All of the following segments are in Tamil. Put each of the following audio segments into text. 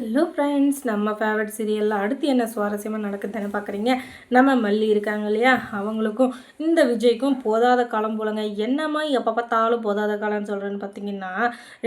ஹலோ ஃப்ரெண்ட்ஸ் நம்ம ஃபேவரட் சீரியலில் அடுத்து என்ன சுவாரஸ்யமாக நடக்குதுன்னு பார்க்குறீங்க? நம்ம மல்லி இருக்காங்க இல்லையா? அவங்களுக்கும் இந்த விஜய்க்கும் போதாத காலம் போலங்க. என்னம்மா எப்போ பார்த்தாலும் போதாத காலம்னு சொல்கிறேன்னு பார்த்தீங்கன்னா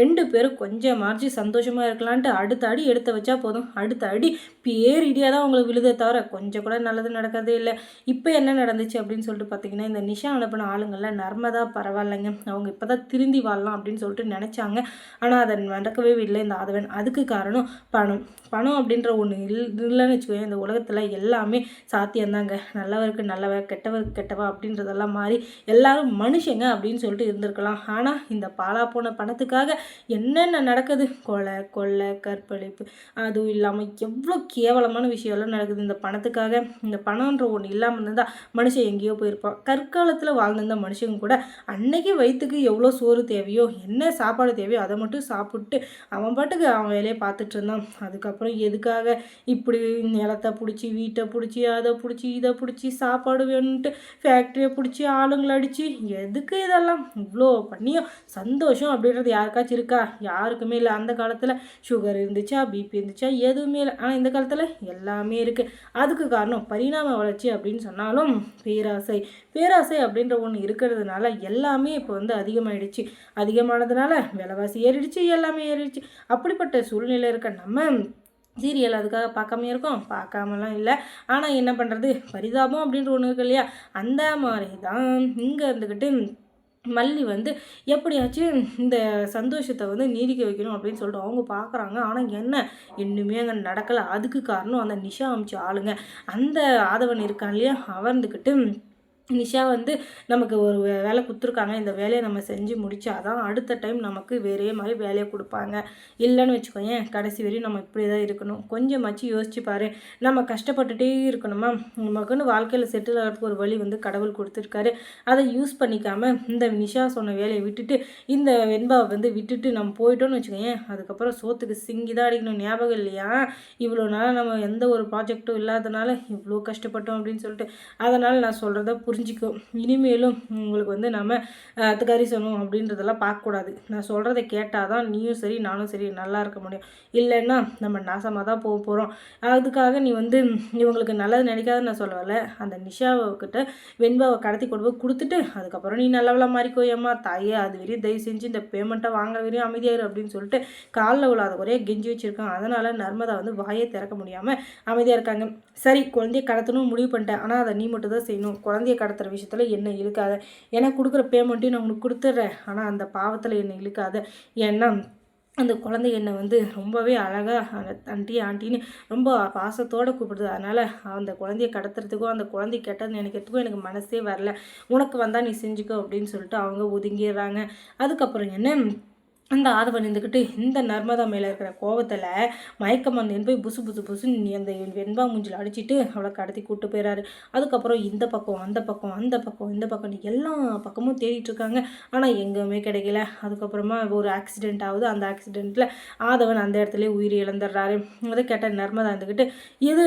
ரெண்டு பேரும் கொஞ்சம் மார்ச்சி சந்தோஷமாக இருக்கலான்ட்டு அடுத்த அடி எடுத்து வச்சா போதும். அடுத்த அடி பேரிடியாக தான் அவங்களுக்கு விழுதே தவிர கொஞ்சம் கூட நல்லது நடக்கிறதே இல்லை. இப்போ என்ன நடந்துச்சு அப்படின்னு சொல்லிட்டு பார்த்தீங்கன்னா இந்த நிஷா அனுப்பின ஆளுங்களில் நர்மதா பரவாயில்லைங்க. அவங்க இப்போ தான் திருந்தி வாழலாம் அப்படின்னு சொல்லிட்டு நினச்சாங்க. ஆனால் அதை நடக்கவே இல்லை இந்த ஆதவன். அதுக்கு காரணம் பணம். பணம் அப்படின்ற ஒன்று இல் இல்லைன்னு வச்சுக்கோங்க இந்த உலகத்தில் எல்லாமே சாத்தியம்தாங்க. நல்லவருக்கு நல்லவ கெட்டவருக்கு கெட்டவா அப்படின்றதெல்லாம் மாறி எல்லாரும் மனுஷங்க அப்படின்னு சொல்லிட்டு இருந்திருக்கலாம். ஆனால் இந்த பாலா போன பணத்துக்காக என்னென்ன நடக்குது? கொலை கொள்ளை கற்பழிப்பு அதுவும் இல்லாமல் எவ்வளோ கேவலமான விஷயம்லாம் நடக்குது இந்த பணத்துக்காக. இந்த பணம்ன்ற ஒன்று இல்லாமல் இருந்தால் மனுஷன் எங்கேயோ போயிருப்பான். கற்காலத்தில் வாழ்ந்திருந்த மனுஷங்க கூட அன்னைக்கு வயிற்றுக்கு எவ்வளோ சோறு தேவையோ என்ன சாப்பாடு தேவையோ அதை மட்டும் சாப்பிட்டு அவன் பாட்டுக்கு அவன் வேலையை பார்த்துட்டு இருந்தான். அதுக்கப்புறம் எதுக்காக இப்படி நிலத்தை பிடிச்சி வீட்டை பிடிச்சி அதை பிடிச்சி இதை பிடிச்சி சாப்பாடு வேணுன்ட்டு ஃபேக்ட்ரியை பிடிச்சி ஆளுங்களை அடித்து எதுக்கு இதெல்லாம்? இவ்வளோ பண்ணியும் சந்தோஷம் அப்படின்றது யாருக்காச்சும் இருக்கா? யாருக்குமே இல்லை. அந்த காலத்தில் சுகர் இருந்துச்சா பிபி இருந்துச்சா எதுவுமே இல்லை. ஆனால் இந்த காலத்தில் எல்லாமே இருக்குது அதுக்கு காரணம் பரிணாம வளர்ச்சி அப்படின்னு சொன்னாலும் பேராசை. பேராசை அப்படின்ற ஒன்று இருக்கிறதுனால எல்லாமே இப்போ வந்து அதிகமாகிடுச்சு அதிகமானதுனால விலைவாசி ஏறிடுச்சு எல்லாமே ஏறிடுச்சு. அப்படிப்பட்ட சூழ்நிலை இருக்க நம்ம சீரியல் அதுக்காக பார்க்காமையே இருக்கும்? பார்க்காமலாம் இல்லை. ஆனால் என்ன பண்ணுறது பரிதாபம் அப்படின்ற ஒன்று இருக்கு இல்லையா? அந்த மாதிரி தான் இங்கே இருந்துக்கிட்டு மல்லி வந்து எப்படியாச்சும் இந்த சந்தோஷத்தை வந்து நீடிக்க வைக்கணும் அப்படின்னு சொல்லிட்டு அவங்க பார்க்குறாங்க. ஆனால் என்ன? இன்னுமே அங்கே நடக்கலை. அதுக்கு காரணம் அந்த நிஷா அமிச்ச ஆளுங்க. அந்த ஆதவன் இருக்கான் இல்லையா? அவர்ந்துக்கிட்டு நிஷா வந்து நமக்கு ஒரு வேலை கொடுத்துருக்காங்க. இந்த வேலையை நம்ம செஞ்சு முடித்தாதான் அடுத்த டைம் நமக்கு வேறே மாதிரி வேலையை கொடுப்பாங்க. இல்லைன்னு வச்சுக்கோங்க கடைசி வரையும் நம்ம இப்படி தான் இருக்கணும். கொஞ்சமாச்சு யோசிச்சு பாரு. நம்ம கஷ்டப்பட்டுட்டே இருக்கணுமா? நமக்குன்னு வாழ்க்கையில் செட்டில் ஆகிறதுக்கு ஒரு வழி வந்து கடவுள் கொடுத்துருக்காரு. அதை யூஸ் பண்ணிக்காமல் இந்த நிஷா சொன்ன வேலையை விட்டுட்டு இந்த வெண்பாவை வந்து விட்டுட்டு நம்ம போயிட்டோம்னு வச்சுக்கோங்க அதுக்கப்புறம் சோத்துக்கு சிங்கி தான் அடிக்கணும். ஞாபகம் இல்லையா? இவ்வளோ நாள் நம்ம எந்த ஒரு ப்ராஜெக்டும் இல்லாதனால இவ்வளோ கஷ்டப்பட்டோம் அப்படின்னு சொல்லிட்டு. அதனால் நான் சொல்கிறத புரிஞ்சிக்கும் இனிமேலும் உங்களுக்கு வந்து நம்ம கறி சொல்லணும் அப்படின்றதெல்லாம் பார்க்கக்கூடாது. நான் சொல்கிறத கேட்டால் தான் நீயும் சரி நானும் சரி நல்லா இருக்க முடியும். இல்லைன்னா நம்ம நாசமாக தான் போக போகிறோம் அதுக்காக நீ வந்து இவங்களுக்கு நல்லது நினைக்காதுன்னு நான் சொல்லலை அந்த நிஷாவுக்கிட்ட வெண்பாவை கடத்தி கொண்டு போய் கொடுத்துட்டு அதுக்கப்புறம் நீ நல்லவளாக மாறிக்கோயம்மா தாயே அது வரையும் தயவு செஞ்சு இந்த பேமெண்ட்டை வாங்க வரையும் அமைதியாயிரு அப்படின்னு சொல்லிட்டு காலில் விழாத ஒரே கெஞ்சி வச்சுருக்கான். அதனால் நர்மதா வந்து வாயை திறக்க முடியாமல் அமைதியாக இருக்காங்க. சரி குழந்தைய கடத்தணும் முடிவு பண்ணிட்டேன். ஆனால் அதை நீ மட்டும் தான் செய்யணும். குழந்தைய கடத்துகிற விஷயத்தில் என்னை இழுக்காத? எனக்கு கொடுக்குற பேமெண்ட்டையும் நான் உனக்கு கொடுத்துட்றேன் ஆனால் அந்த பாவத்தில் என்னை இழுக்காத? ஏன்னா அந்த குழந்தை என்னை வந்து ரொம்பவே அழகாக அந்த ஆண்டி ஆண்டின்னு ரொம்ப பாசத்தோடு கூப்பிடுது. அதனால் அந்த குழந்தைய கடத்துறதுக்கும் அந்த குழந்தை கெட்டது நினைக்கிறதுக்கும் எனக்கு மனசே வரல. உனக்கு வந்தால் நீ செஞ்சுக்கோ அப்படின்னு சொல்லிட்டு அவங்க ஒதுங்கிடுறாங்க. அதுக்கப்புறம் என்ன? அந்த ஆதவன் இருந்துக்கிட்டு இந்த நர்மதா மேலே இருக்கிற கோவத்தில் மயக்கம் போய் புசு புசு புசுன்னு அந்த வெண்பா மூஞ்சில் அடிச்சுட்டு அவளை கடத்தி கூப்பிட்டு போயிறாரு. அதுக்கப்புறம் இந்த பக்கம் அந்த பக்கம் அந்த பக்கம் இந்த பக்கம் எல்லா பக்கமும் தேடிட்டு இருக்காங்க. ஆனால் எங்கேயுமே கிடைக்கல. அதுக்கப்புறமா ஒரு ஆக்சிடெண்ட் ஆகுது. அந்த ஆக்சிடெண்ட்டில் ஆதவன் அந்த இடத்துல உயிர் இழந்துடுறாரு. அதை கேட்ட நர்மதா இருந்துக்கிட்டு இது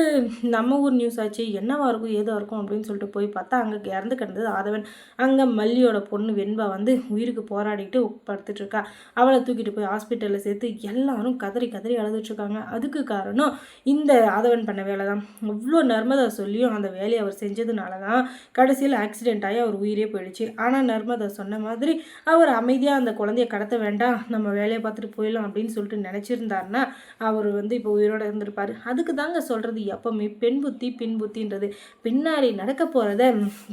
நம்ம ஊர் நியூஸ் ஆச்சு? என்னவா இருக்கும்? ஏதோ இருக்கும்? அப்படின்னு சொல்லிட்டு போய் பார்த்தா அங்கே இறந்து கிடந்தது ஆதவன். அங்கே மல்லியோட பொண்ணு வெண்பா வந்து உயிருக்கு போராடிட்டு படுத்துட்டு இருக்கா. அவளை அவளை தூக்கிட்டு போய் ஹாஸ்பிட்டலில் சேர்த்து எல்லாரும் கதறி கதறி அழுதுட்ருக்காங்க அதுக்கு காரணம் இந்த ஆதவன் பண்ண வேலை தான் அவ்வளோ நர்மதா சொல்லியும் அந்த வேலையை அவர் செஞ்சதுனால தான் கடைசியில் ஆக்சிடென்ட் ஆகி அவர் உயிரே போயிடுச்சு. ஆனால் நர்மதா சொன்ன மாதிரி அவர் அமைதியாக அந்த குழந்தைய கடத்த வேண்டாம் நம்ம வேலையை பார்த்துட்டு போயிடலாம் அப்படின்னு சொல்லிட்டு நினச்சிருந்தாருன்னா அவர் வந்து இப்போ உயிரோடு இருந்திருப்பார். அதுக்கு தாங்க சொல்கிறது எப்போவுமே பெண் புத்தி பின் புத்தின்றது. பின்னாடி நடக்க போகிறத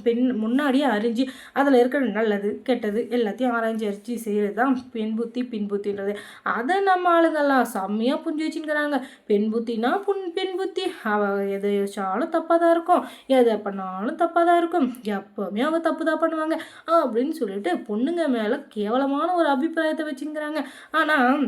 பெண் முன்னாடியே அறிஞ்சு அதில் இருக்கிற நல்லது கெட்டது எல்லாத்தையும் ஆராய்ச்சி அரிச்சு செய்கிறது தான் பெண் புத்தி பின் புத்தின்றது அதை நம்ம ஆளுங்கெல்லாம் செம்மையாக புரிஞ்சு வச்சுக்கிறாங்க பெண் புத்தினா புண் பெண் புத்தி அவள் எதை யோசிச்சாலும் தப்பாக தான் இருக்கும். எதை பண்ணாலும் தப்பாக தான் இருக்கும். எப்போவுமே அவங்க தப்பு தான் பண்ணுவாங்க. அப்படின்னு சொல்லிட்டு பொண்ணுங்க மேலே கேவலமான ஒரு அபிப்பிராயத்தை வச்சுக்கிறாங்க ஆனால்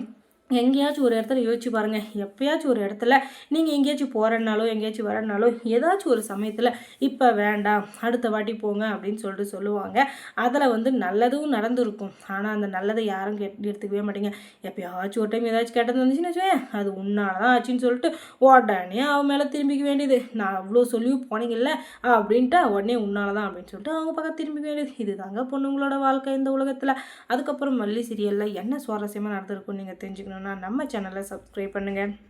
எங்கேயாச்சும் ஒரு இடத்துல யோசிச்சு பாருங்கள் எப்போயாச்சும் ஒரு இடத்துல நீங்கள் எங்கேயாச்சும் போகிறனாலோ எங்கேயாச்சும் வரனாலோ ஏதாச்சும் ஒரு சமயத்தில் இப்போ வேண்டாம் அடுத்த வாட்டி போங்க அப்படின்னு சொல்லிட்டு சொல்லுவாங்க. அதில் வந்து நல்லதும் நடந்திருக்கும். ஆனால் அந்த நல்லதை யாரும் கேட்டு எடுத்துக்கவே மாட்டீங்க. எப்பயாச்சும் ஒரு டைம் ஏதாச்சும் கேட்டது வந்துச்சுன்னு வச்சுவேன் அது உன்னால தான் ஆச்சுன்னு சொல்லிட்டு உடனே அவன் மேலே திரும்பிக்க வேண்டியது. நான் அவ்வளோ சொல்லியும் போனீங்கல்ல அப்படின்ட்டு உடனே உன்னால தான் அப்படின்னு சொல்லிட்டு அவங்க பக்கம் திரும்பிக்க வேண்டியது. இது தாங்க பொண்ணுங்களோட வாழ்க்கை இந்த உலகத்தில். அதுக்கப்புறம் மல்லி சீரியலில் என்ன சுவாரஸ்யமாக நடந்திருக்கும் நீங்கள் தெரிஞ்சுக்கணும். வேணும்னா நம்ம சேனலை சப்ஸ்கிரைப் பண்ணுங்கள்